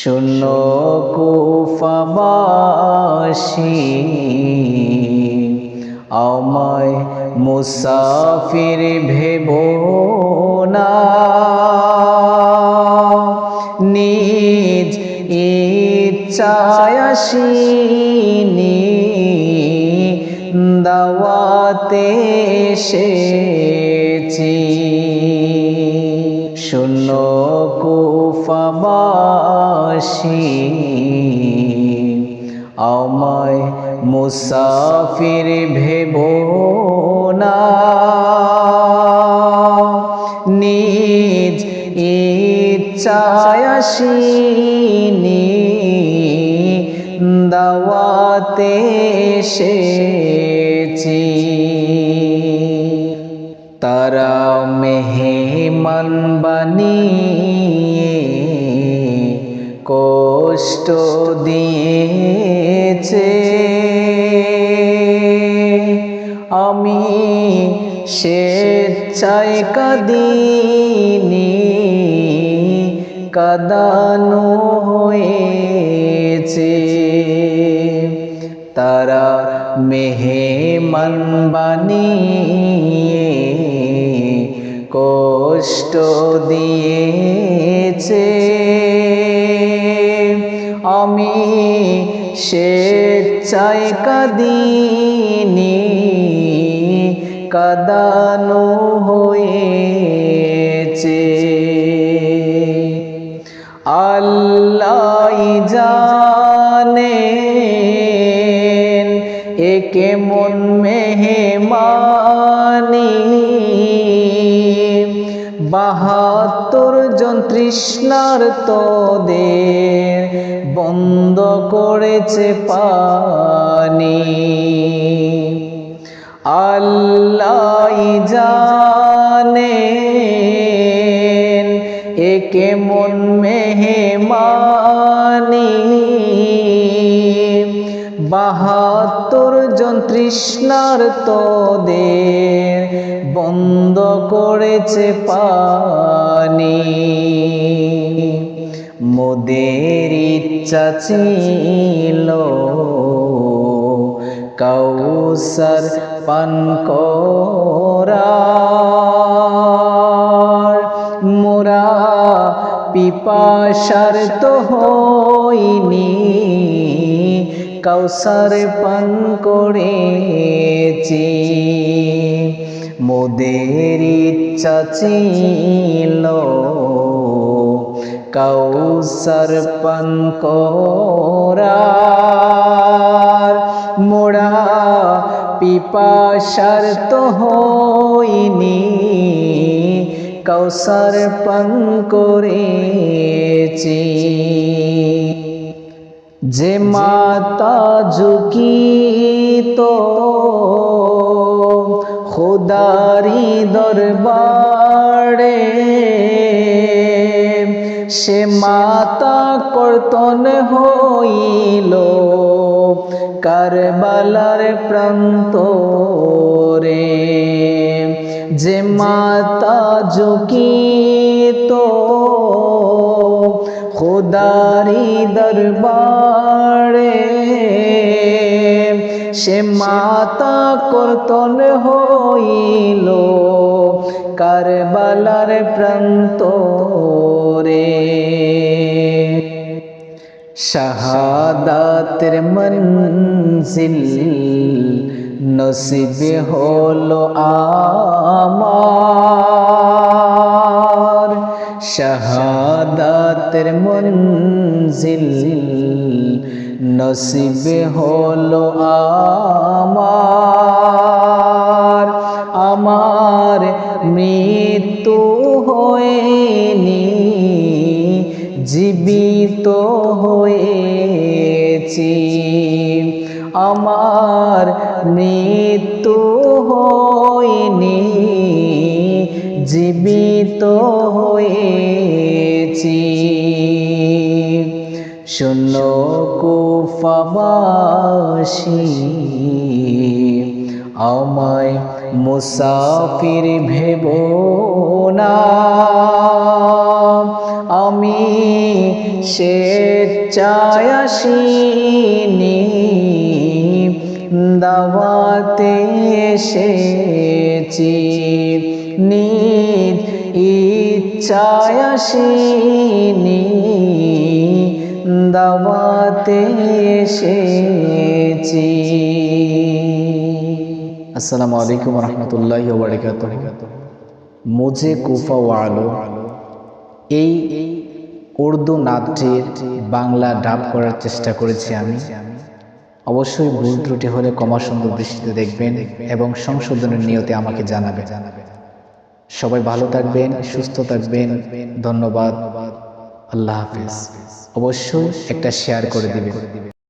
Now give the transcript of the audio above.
শূন্য কুফাবাসী আমায় মুসাফির ভেব না। নিজ ইচ্ছায় আসিনি দাওয়াতে এসেছি। শূন্য কুফাবাসী আমায় মুসাফির ভেব না। নিজ ইচ্ছায় আসিনি দাওয়াতে এসেছি। তারা মেহমান বানিয়ে কষ্ট দিয়েছে। আমি স্বেচ্ছায় কাদিনি কাদানো হয়েছে। তারা মেহে মেহমান বানিয়ে কষ্ট দিয়েছে। আমি স্বেচ্ছায় কাদিনি কাদানো হয়েছে। আল্লাহ জানেন একে মন মেহমানি। বাহাত্তর জন তৃষ্ণার তোদের বন্ধ করেছে পানি। আল্লাহ জানেন একে মন মেহমানি। বাহাত্তর জন তৃষ্ণার তোদের বন্ধ করেছে পানি। মোদের ইচ্ছা কৌসর পান করার মোরা পিপাসার তো হইনি। কৌসর পান করেছি। মোদের ইচ্ছা কৌসর পান করার মোড়া পিপাসার তো হইনি। কৌসর পান করেছি যে মাতা ঝুঁকিত খুদারি দরবারে সে মাতা কর্তন হইল কারবালার প্রান্তরে। যে মাতা ঝুঁকিত খুদারি দরবারে, সে মাতা কর্তন হইল কারবালার প্রান্তরে শাহাদাতের মঞ্জিল নসিবে হলো আমার। শাহাদাতের মঞ্জিল নসিবে হলো আমার। হয়েছি আমার মৃত্যু হয়নি জীবিত হয়েছি। শূন্য কুফাবাসী আমায় মুসাফির ভেব না। আমি স্বেচ্ছায় আসিনি। দাওয়াতে এসেছি। নিজ ইচ্ছায় আসিনি। দাওয়াতে এসেছি। আসসালামু আলাইকুম রহমতুল্লাহ বারকাত মুজে কুফা ওয়ালো। এই উর্দু নাট্যের বাংলা ডাব করার চেষ্টা করেছি আমি। অবশ্যই ভুল ত্রুটি হলে কমা সুন্দর দৃষ্টিতে দেখবেন এবং সংশোধনের নিয়তে আমাকে জানাবে সবাই ভালো থাকবেন, সুস্থ থাকবেন। ধন্যবাদ। আল্লাহ হাফিজ। অবশ্যই একটা শেয়ার করে দিবেন।